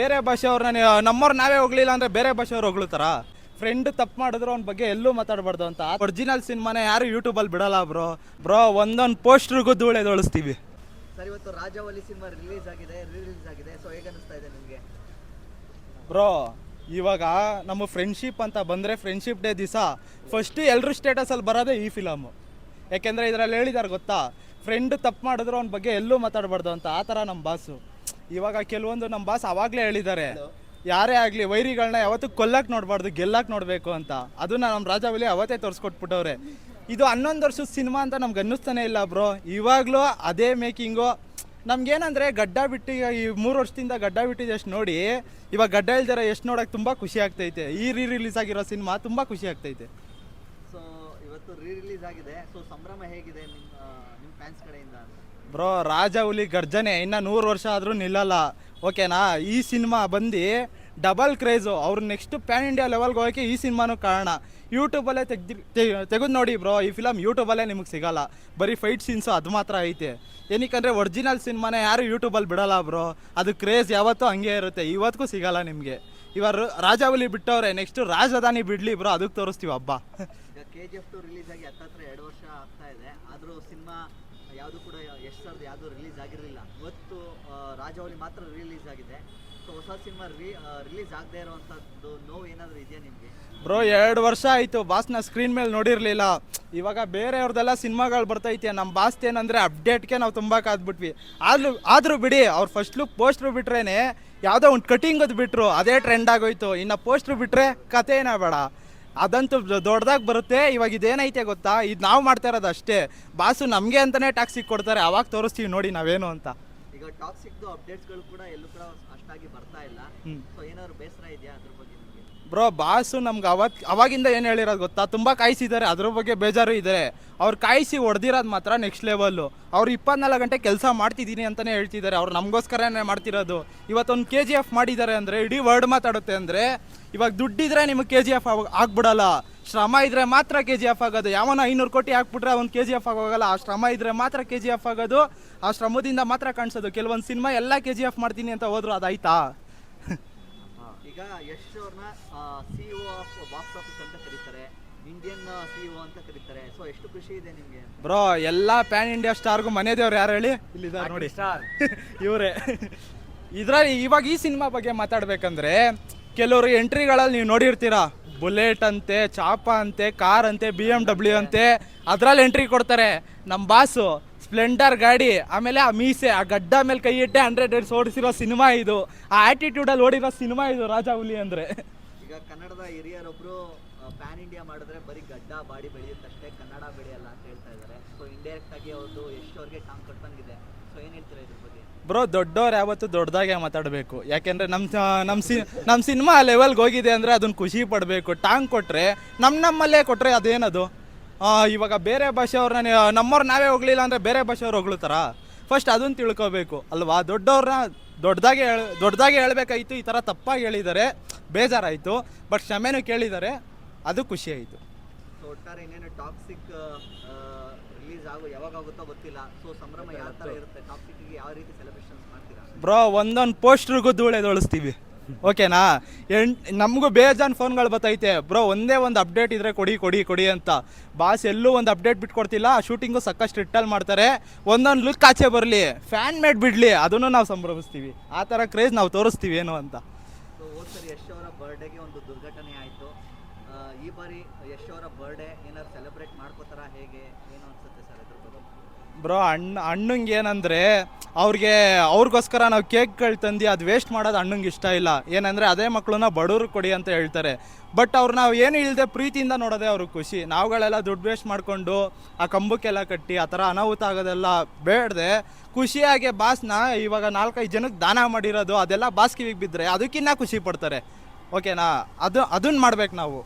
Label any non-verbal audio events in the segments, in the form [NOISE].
ಬೇರೆ ಭಾಷೆಯವ್ರನ್ನ ನಮ್ಮವ್ರು ನಾವೇ ಹೋಗ್ಲಿಲ್ಲ ಅಂದ್ರೆ ಬೇರೆ ಭಾಷೆಯವ್ರು ಹೋಗ್ಲುತ್ತಾರ ಫ್ರೆಂಡ್ ತಪ್ಪು ಮಾಡಿದ್ರು ಅವ್ನ ಬಗ್ಗೆ ಎಲ್ಲೂ ಮಾತಾಡಬಾರ್ದು ಅಂತ. ಒರಿಜಿನಲ್ ಸಿನಿಮಾನೇ ಯಾರು ಯೂಟ್ಯೂಬಲ್ಲಿ ಬಿಡಲ್ಲ ಬ್ರೋ. ಬ್ರೋ ಒಂದೊಂದು ಪೋಸ್ಟ್ರಿಗೂ ಧೂಳೆದೊಳಿಸ್ತೀವಿ ಸರ್ ಇವತ್ತು ರಾಜವಲ್ಲಿ ಸಿನಿಮಾ ರಿಲೀಸ್ ಆಗಿದೆ ರಿಲೀಸ್ ಆಗಿದೆ ಸೊ ಹೇಗೆ ಅನಿಸ್ತಾ ಇದೆ ನಿಮಗೆ? ಬ್ರೋ ಇವಾಗ ನಮ್ಮ ಫ್ರೆಂಡ್ಶಿಪ್ ಅಂತ ಬಂದರೆ ಫ್ರೆಂಡ್ಶಿಪ್ ಡೇ ದಿವಸ ಫಸ್ಟ್ ಎಲ್ಲರೂ ಸ್ಟೇಟಸಲ್ಲಿ ಬರೋದೇ ಈ ಫಿಲಮು ಯಾಕೆಂದರೆ ಇದರಲ್ಲಿ ಹೇಳಿದಾರೆ ಗೊತ್ತಾ? ಫ್ರೆಂಡ್ ತಪ್ಪು ಮಾಡಿದ್ರು ಅವ್ನ ಬಗ್ಗೆ ಎಲ್ಲೂ ಮಾತಾಡಬಾರ್ದು ಅಂತ. ಆ ಥರ ನಮ್ಮ ಬಾಸು ಇವಾಗ ಕೆಲವೊಂದು ನಮ್ಮ ಬಾಸ್ ಅವಾಗಲೇ ಹೇಳಿದ್ದಾರೆ. ಯಾರೇ ಆಗಲಿ ವೈರಿಗಳನ್ನ ಯಾವತ್ತೂ ಕೊಲ್ಲಕ್ಕೆ ನೋಡಬಾರ್ದು ಗೆಲ್ಲಕ್ಕೆ ನೋಡಬೇಕು ಅಂತ. ಅದನ್ನ ನಮ್ಮ ರಾಜಾವಲಿ ಅವತ್ತೇ ತೋರಿಸ್ಕೊಟ್ಬಿಟ್ಟವ್ರೆ. ಇದು ಹನ್ನೊಂದು ವರ್ಷದ ಸಿನಿಮಾ ಅಂತ ನಮ್ಗೆ ಅನ್ನಿಸ್ತಾನೆ ಇಲ್ಲ ಬ್ರೋ. ಇವಾಗಲೂ ಅದೇ ಮೇಕಿಂಗು ನಮ್ಗೇನಂದ್ರೆ ಗಡ್ಡ ಬಿಟ್ಟು ಈಗ ಈ ಮೂರು ವರ್ಷದಿಂದ ಗಡ್ಡ ಬಿಟ್ಟಿದ್ದು ಎಷ್ಟು ನೋಡಿ ಇವಾಗ ಗಡ್ಡ ಇಲ್ದಾರ ಎಷ್ಟು ನೋಡಕ್ಕೆ ತುಂಬ ಖುಷಿ ಆಗ್ತೈತೆ. ಈ ರೀ ರಿಲೀಸ್ ಆಗಿರೋ ಸಿನಿಮಾ ತುಂಬ ಖುಷಿ ಆಗ್ತೈತೆ. ಇವತ್ತು ರೀ ರಿಲೀಸ್ ಆಗಿದೆ. ಸೊ ಸಂಭ್ರಮ ಹೇಗಿದೆ ನಿಮ್ಮ ನಿಮ್ಮ ಫ್ಯಾನ್ಸ್ ಕಡೆಯಿಂದ ಬ್ರೋ, ರಾಜ ಹುಲಿ ಗರ್ಜನೆ. ಇನ್ನ ನೂರು ವರ್ಷ ಆದರೂ ನಿಲ್ಲಲ್ಲ. ಓಕೆನಾ ಈ ಸಿನಿಮಾ ಬಂದು ಡಬಲ್ ಕ್ರೇಜು ಅವ್ರು ನೆಕ್ಸ್ಟ್ ಪ್ಯಾನ್ ಇಂಡಿಯಾ ಲೆವೆಲ್ಗೆ ಹೋಗೋಕ್ಕೆ ಈ ಸಿನಿಮಾನು ಕಾರಣ. ಯೂಟ್ಯೂಬಲ್ಲೇ ತೆಗ್ದು ತೆಗೆದು ನೋಡಿ ಬ್ರೋ, ಈ ಫಿಲಮ್ ಯೂಟ್ಯೂಬಲ್ಲೇ ನಿಮಗೆ ಸಿಗಲ್ಲ. ಬರೀ ಫೈಟ್ ಸೀನ್ಸು ಅದು ಮಾತ್ರ ಐತೆ. ಏನಕ್ಕಂದರೆ ಒರಿಜಿನಲ್ ಸಿನಿಮಾನ ಯಾರು ಯೂಟ್ಯೂಬಲ್ಲಿ ಬಿಡಲ್ಲ ಬ್ರೋ. ಅದು ಕ್ರೇಜ್ ಯಾವತ್ತೂ ಹಂಗೆ ಇರುತ್ತೆ. ಇವತ್ತಿಗೂ ಸಿಗಲ್ಲ ನಿಮಗೆ. ಇವರು ರಾಜಾವಲಿ ಬಿಟ್ಟವ್ರೆ. ನೆಕ್ಸ್ಟು ರಾಜಧಾನಿ ಬಿಡಲಿ ಬ್ರೋ. ಅದಕ್ಕೆ ತೋರಿಸ್ತೀವಿ ಹಬ್ಬ. [LAUGHS] K G F two release ಆಗಿ ಹತ್ತತ್ರ ಎರಡು ವರ್ಷ ಆಗ್ತಾ ಇದೆ. ಆದರೂ ಸಿನಿಮಾ ಯಾವುದು ಕೂಡ ಎಷ್ಟು ಸರ್ದು ಯಾವುದು ರಿಲೀಸ್ ಆಗಿರಲಿಲ್ಲ. ಇವತ್ತು ರಾಜವಲಿ ಮಾತ್ರ ರಿಲೀಸ್ ಆಗಿದೆ. ಸೊ ಹೊಸ ಸಿನಿಮಾ ರಿಲೀಸ್ ಆಗದೆ ಇರುವಂಥದ್ದು ನೋವು ಏನಾದರೂ ಇದೆಯಾ ನಿಮಗೆ? ಬ್ರೋ ಎರಡು ವರ್ಷ ಆಯಿತು. ಬಾಸ್ನ ಸ್ಕ್ರೀನ್ ಮೇಲೆ ನೋಡಿರಲಿಲ್ಲ. ಇವಾಗ ಬೇರೆಯವ್ರದ್ದೆಲ್ಲ ಸಿನಿಮಾಗಳು ಬರ್ತೈತೆ. ನಮ್ಮ ಬಾಸ್ ಏನಂದರೆ ಅಪ್ಡೇಟ್ಗೆ ನಾವು ತುಂಬ ಕಾದ್ಬಿಟ್ವಿ. ಆದರೂ ಆದರೂ ಬಿಡಿ, ಅವ್ರು ಫಸ್ಟ್ ಲುಕ್ ಪೋಸ್ಟ್ರು ಬಿಟ್ರೇನೆ ಯಾವುದೋ ಒಂದು ಕಟಿಂಗದು ಬಿಟ್ರು. ಅದೇ ಟ್ರೆಂಡ್ ಆಗೋಯ್ತು. ಇನ್ನು ಪೋಸ್ಟ್ರು ಬಿಟ್ಟರೆ ಕಥೆನೇ ಬೇಡ. ಅದಂತೂ ದೊಡ್ಡದಾಗಿ ಬರುತ್ತೆ. ಇವಾಗ ಇದೇನೈತೆ ಗೊತ್ತಾ? ಇದು ನಾವು ಮಾಡ್ತಾ ಇರೋದು ಅಷ್ಟೇ. ಬಾಸು ನಮಗೆ ಅಂತಲೇ ಟ್ಯಾಕ್ಸಿ ಕೊಡ್ತಾರೆ. ಅವಾಗ ತೋರಿಸ್ತೀವಿ ನೋಡಿ ನಾವೇನು ಅಂತ. ಈಗ ಟಾಕ್ಸಿಕ್ದು ಅಪ್ಡೇಟ್ಸ್ಗಳು ಕೂಡ ಎಲ್ಲೂ ಕೂಡ ಅಷ್ಟಾಗಿ ಬರ್ತಾ ಇಲ್ಲ. ಸೊ ಏನಾದ್ರು ಬೇಸರ ಇದೆಯಾ ಅದ್ರ ಬ್ರೋ ಬಾಸು ನಮ್ಗೆ ಅವತ್, ಅವಾಗಿಂದ ಏನು ಹೇಳಿರೋದು ಗೊತ್ತಾ? ತುಂಬ ಕಾಯಿಸಿದ್ದಾರೆ, ಅದ್ರ ಬಗ್ಗೆ ಬೇಜಾರು ಇದ್ದಾರೆ ಅವ್ರು ಕಾಯಿಸಿ ಹೊಡೆದಿರೋದು ಮಾತ್ರ ನೆಕ್ಸ್ಟ್ ಲೆವೆಲ್ಲು ಅವ್ರು ಇಪ್ಪತ್ನಾಲ್ಕು ಗಂಟೆ ಕೆಲಸ ಮಾಡ್ತಿದ್ದೀನಿ ಅಂತಲೇ ಹೇಳ್ತಿದ್ದಾರೆ. ಅವ್ರು ನಮಗೋಸ್ಕರನೇ ಮಾಡ್ತಿರೋದು. ಇವತ್ತೊಂದು ಕೆ ಜಿ ಎಫ್ ಮಾಡಿದ್ದಾರೆ ಅಂದರೆ, ಇಡೀ ವರ್ಡ್ ಮಾತಾಡುತ್ತೆ ಅಂದರೆ, ಇವಾಗ ದುಡ್ಡಿದ್ರೆ ನಿಮಗೆ ಕೆ ಜಿ ಎಫ್ ಆಗ್ಬಿಡಲ್ಲ. ಶ್ರಮ ಇದ್ರೆ ಮಾತ್ರ ಕೆ ಜಿ ಎಫ್ ಆಗೋದು. ಯಾವನ ಐನೂರು ಕೋಟಿ ಹಾಕ್ಬಿಟ್ರೆ ಒಂದು ಕೆ ಜಿ ಎಫ್ ಆಗೋಗಲ್ಲ. ಆ ಶ್ರಮ ಇದ್ರೆ ಮಾತ್ರ ಕೆ ಜಿ ಎಫ್ ಆಗೋದು. ಆ ಶ್ರಮದಿಂದ ಮಾತ್ರ ಕಾಣಿಸೋದು. ಕೆಲವೊಂದು ಸಿನಿಮಾ ಎಲ್ಲ ಕೆ ಜಿ ಎಫ್ ಮಾಡ್ತೀನಿ ಅಂತ ಹೋದ್ರು, ಅದಾಯ್ತಾ? ಈಗ ಯಶ್ ಅವ್ರನ್ನ C E of box office ಅಂತ ಕರೀತಾರೆ. ಇಂಡಿಯನ್ ಸಿ ಇ ಅಂತ ಕರೀತಾರೆ. ಸೊ ಎಷ್ಟು ಖುಷಿ ಇದೆ ನಿಮಗೆ ಬ್ರೋ ಎಲ್ಲ ಪ್ಯಾನ್ ಇಂಡಿಯಾ ಸ್ಟಾರ್ಗೂ ಮನೆ ದೇವ್ರು ಯಾರು ಹೇಳಿ? ಇಲ್ಲಿದ್ದಾರೆ ನೋಡಿ. ಸ್ಟಾರ್ [LAUGHS] ಇವರೇ. ಇದ್ರಲ್ಲಿ ಇವಾಗ ಈ ಸಿನಿಮಾ ಬಗ್ಗೆ ಮಾತಾಡ್ಬೇಕಂದ್ರೆ ಕೆಲವರು ಎಂಟ್ರಿಗಳಲ್ಲಿ ನೀವು ನೋಡಿರ್ತೀರಾ? ಬುಲೆಟ್ ಅಂತೆ ಚಾಪ ಅಂತೆ ಕಾರ್ ಅಂತೆ ಬಿ ಎಂ ಡಬ್ಲ್ಯೂ ಅಂತೆ. ಅದ್ರಲ್ಲಿ ಎಂಟ್ರಿ ಕೊಡ್ತಾರೆ. ನಮ್ಮ ಬಾಸು ಸ್ಪ್ಲೆಂಡರ್ ಗಾಡಿ ಆಮೇಲೆ ಆ ಮೀಸೆ ಆ ಗಡ್ಡ ಮೇಲೆ ಕೈ ಇಟ್ಟೆ ಹಂಡ್ರೆಡ್ ಡೇಟ್ಸ್ ಓಡಿಸಿರೋ ಸಿನಿಮಾ ಇದು. ಆ ಆ್ಯಟಿಟ್ಯೂಡಲ್ಲಿ ಓಡಿರೋ ಸಿನಿಮಾ ಇದು ರಾಜ ಹುಲಿ ಅಂದರೆ. ಈಗ ಕನ್ನಡದ ಹಿರಿಯರೊಬ್ರು ಪ್ಯಾನ್ ಇಂಡಿಯಾ ಮಾಡಿದ್ರೆ ಬರೀ ಗಡ್ಡ ಬಾಡಿ ಬೆಳೆಯುತ್ತಷ್ಟೇ ಕನ್ನಡ ಬೆಳೆಯಲ್ಲ ಅಂತ ಹೇಳ್ತಾ ಇದ್ದಾರೆ. ಸೊ ಇಂಡೈರೆಕ್ಟ್ ಆಗಿ ಅವ್ರದ್ದು ಎಷ್ಟು ಟಾಂಗ್ ಕಟ್ ಬಂದಿದೆ ಸೊ ಏನು ಹೇಳ್ತೀರಾ ಇದ್ರ ಬಗ್ಗೆ? ಬ್ರೋ ದೊಡ್ಡವ್ರು ಯಾವತ್ತು ದೊಡ್ಡದಾಗೆ ಮಾತಾಡಬೇಕು. ಯಾಕೆಂದ್ರೆ ನಮ್ಮ ನಮ್ಮ ಸಿ ನಮ್ಮ ಸಿನಿಮಾ ಲೆವೆಲ್ಗೆ ಹೋಗಿದೆ ಅಂದರೆ ಅದನ್ನ ಖುಷಿ ಪಡಬೇಕು. ಟಾಂಗ್ ಕೊಟ್ಟರೆ ನಮ್ಮ ನಮ್ಮಲ್ಲೇ ಕೊಟ್ಟರೆ ಅದೇನದು? ಇವಾಗ ಬೇರೆ ಭಾಷೆಯವ್ರನ್ನ ನಮ್ಮವ್ರು ನಾವೇ ಹೋಗ್ಲಿಲ್ಲ ಅಂದರೆ ಬೇರೆ ಭಾಷೆಯವ್ರು ಹೋಗ್ಲತ್ತಾರ? ಫಸ್ಟ್ ಅದನ್ನು ತಿಳ್ಕೊಬೇಕು. ಅಲ್ವಾ? ದೊಡ್ಡವ್ರನ್ನ ದೊಡ್ಡದಾಗೆ ಹೇಳ ದೊಡ್ಡದಾಗಿ ಹೇಳಬೇಕಾಯಿತು ಈ ಥರ ತಪ್ಪಾಗಿ ಹೇಳಿದ್ದಾರೆ. ಬೇಜಾರಾಯಿತು. ಬಟ್ ಕ್ಷಮೆನೂ ಕೇಳಿದ್ದಾರೆ. ಅದು ಖುಷಿ ಆಯಿತು. ಸೊ ಒಟ್ಟಾರೆ ಇನ್ನೇನು ಟಾಕ್ಸಿಕ್ ರಿಲೀಸ್ ಆಗೋ ಯಾವಾಗ ಆಗುತ್ತೋ ಗೊತ್ತಿಲ್ಲ. ಸೊ ಸಂಭ್ರಮ ಯಾವ ಥರ ಇರುತ್ತೆ? ಟಾಕ್ಸಿಕ್ಗೆ ಯಾವ ರೀತಿ ಸೆಲೆಬ್ರೇಷನ್ಸ್ ಮಾಡ್ತೀರಾ? ಬ್ರೋ ಒಂದೊಂದು ಪೋಸ್ಟ್ರಿಗೂ ಧೂಳೆದೊಳಿಸ್ತೀವಿ. ಓಕೆನಾ? ಎಂಟ್ ನಮಗೂ ಬೇಜಾನ್ ಫೋನ್ಗಳು ಬರ್ತೈತೆ ಬ್ರೋ, ಒಂದೇ ಒಂದು ಅಪ್ಡೇಟ್ ಇದ್ರೆ ಕೊಡಿ ಕೊಡಿ ಕೊಡಿ ಅಂತ. ಬಾಸ್ ಎಲ್ಲೂ ಒಂದು ಅಪ್ಡೇಟ್ ಬಿಟ್ಕೊಡ್ತಿಲ್ಲ. ಶೂಟಿಂಗು ಸಾಕಷ್ಟು ರಿಟಲ್ ಮಾಡ್ತಾರೆ. ಒಂದೊಂದು ಲುಕ್ ಆಚೆ ಬರಲಿ. ಫ್ಯಾನ್ ಮೇಡ್ ಬಿಡಲಿ. ಅದನ್ನು ನಾವು ಸಂಭ್ರಮಿಸ್ತೀವಿ. ಆ ಥರ ಕ್ರೇಜ್ ನಾವು ತೋರಿಸ್ತೀವಿ ಏನು ಅಂತ. ಯಶ್ ಅವರ ಬರ್ಡೇಗೆ ಒಂದು ದುರ್ಘಟನೆ ಆಯಿತು. ಈ ಬಾರಿ ಅವರ ಬರ್ಡೇ ಏನಾದ್ರು ಸೆಲೆಬ್ರೇಟ್ ಮಾಡ್ಕೋತಾರ ಹೇಗೆ? ಏನು ಅನ್ಸುತ್ತೆ ಸರ್ ಬ್ರೋ ಅಣ್ಣ, ಅಣ್ಣಂಗೆ ಏನಂದರೆ ಅವ್ರಿಗೆ ಅವ್ರಿಗೋಸ್ಕರ ನಾವು ಕೇಕ್ಗಳು ತಂದು ಅದು ವೇಸ್ಟ್ ಮಾಡೋದು ಅಣ್ಣಂಗೆ ಇಷ್ಟ ಇಲ್ಲ. ಏನಂದರೆ ಅದೇ ಮಕ್ಕಳನ್ನ ಬಡವ್ರಿಗೆ ಕೊಡಿ ಅಂತ ಹೇಳ್ತಾರೆ. ಬಟ್ ಅವ್ರು ನಾವು ಏನು ಇಲ್ಲದೆ ಪ್ರೀತಿಯಿಂದ ನೋಡೋದೇ ಅವ್ರಿಗೆ ಖುಷಿ. ನಾವುಗಳೆಲ್ಲ ದುಡ್ಡು ವೇಸ್ಟ್ ಮಾಡಿಕೊಂಡು ಆ ಕಂಬಕ್ಕೆಲ್ಲ ಕಟ್ಟಿ ಆ ಥರ ಅನಾಹುತ ಆಗೋದೆಲ್ಲ ಬೇಡದೆ. ಖುಷಿಯಾಗಿ ಬಾಸ್ನ ಇವಾಗ ನಾಲ್ಕೈದು ಜನಕ್ಕೆ ದಾನ ಮಾಡಿರೋದು ಅದೆಲ್ಲ ಬಾಸ್ ಕಿವಿಗೆ ಬಿದ್ದರೆ ಅದಕ್ಕಿನ್ನ ಖುಷಿ ಪಡ್ತಾರೆ. ಓಕೆನಾ ಅದು ಅದನ್ನ ಮಾಡ್ಬೇಕು ನಾವು.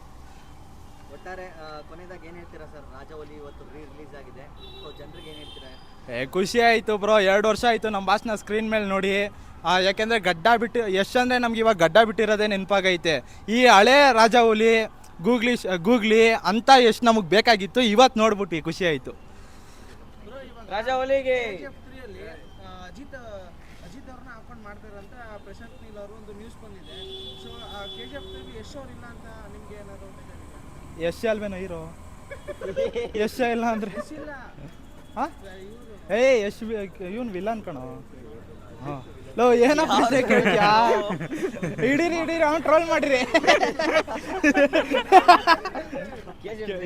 ಒಟ್ಟಾರೆ ಆ, ಕೊನೆಯದಾಗಿ ಏನು ಹೇಳ್ತೀರಾ ಸರ್? ರಾಜವಲಿ ಇವತ್ತು ರೀ ರಿಲೀಸ್ ಆಗಿದೆ. ಸೊ ಜನರಿಗೆ ಏನು ಹೇಳ್ತೀರಾ? ಏ ಖುಷಿ ಆಯಿತು ಬ್ರೋ. ಎರಡು ವರ್ಷ ಆಯಿತು ನಮ್ಮ ಬಾಸ್ನ ಸ್ಕ್ರೀನ್ ಮೇಲೆ ನೋಡಿ. ಆ, ಯಾಕೆಂದ್ರೆ ಗಡ್ಡ ಬಿಟ್ಟು ಎಷ್ಟಂದ್ರೆ ನಮ್ಗೆ ಇವಾಗ ಗಡ್ಡ ಬಿಟ್ಟಿರೋದೇ ನೆನಪಾಗೈತೆ. ಈ ಹಳೆ ರಾಜ ಹುಲಿ ಗೂಗ್ಲಿ ಶ- ಗೂಗ್ಲಿ ಅಂತ ಎಷ್ಟು ನಮಗೆ ಬೇಕಾಗಿತ್ತು. ಇವತ್ತು ನೋಡ್ಬಿಟ್ಟು ಖುಷಿ ಆಯಿತು. ರಾಜ ಒಲಿಗೆ ತ್ರೀಯಲ್ಲಿ ಅಜಿತ್ ಅಜಿತ್ ಅವ್ರನ್ನ ಹಾಕೊಂಡು ಮಾಡ್ತಾರೆ ಅಂತ ಪ್ರಶಾಂತ್ ನೀಲ್ ಅವರು ಒಂದು ನ್ಯೂಸ್ ಬಂದಿದೆ. ಸೊ ಕೆ ಜಿ ಎಫ್ ಎಷ್ಟು ಅವ್ರು ಇಲ್ಲ ಅಂತ ನಿಮ್ಗೆ ಏನಾದ್ರು ಯಶ್ ಅಲ್ವೇನೋ ಹೀರೋ? ಯಶ್ ಇಲ್ಲ ಅಂದ್ರೆ? ಏ, ಯಶ್ ಇವನ್ ವಿಲನ್ ಕಣೋ. ಹಾ. ಲೋ ಏನಪ್ಪ ಕೇಳ್ತೀಯಾ? ಇಡೀರಿ ಹಿಡೀರಿ, ಅವ್ನು ಟ್ರೋಲ್ ಮಾಡಿರಿ.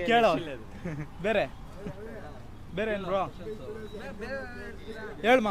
ಕೇಳೋ? ಬೇರೆ? ಬೇರೆ ಏನು ಬ್ರೋ ಹೇಳ ಹೇಳ್ತೀರಾ ಹೇಳ್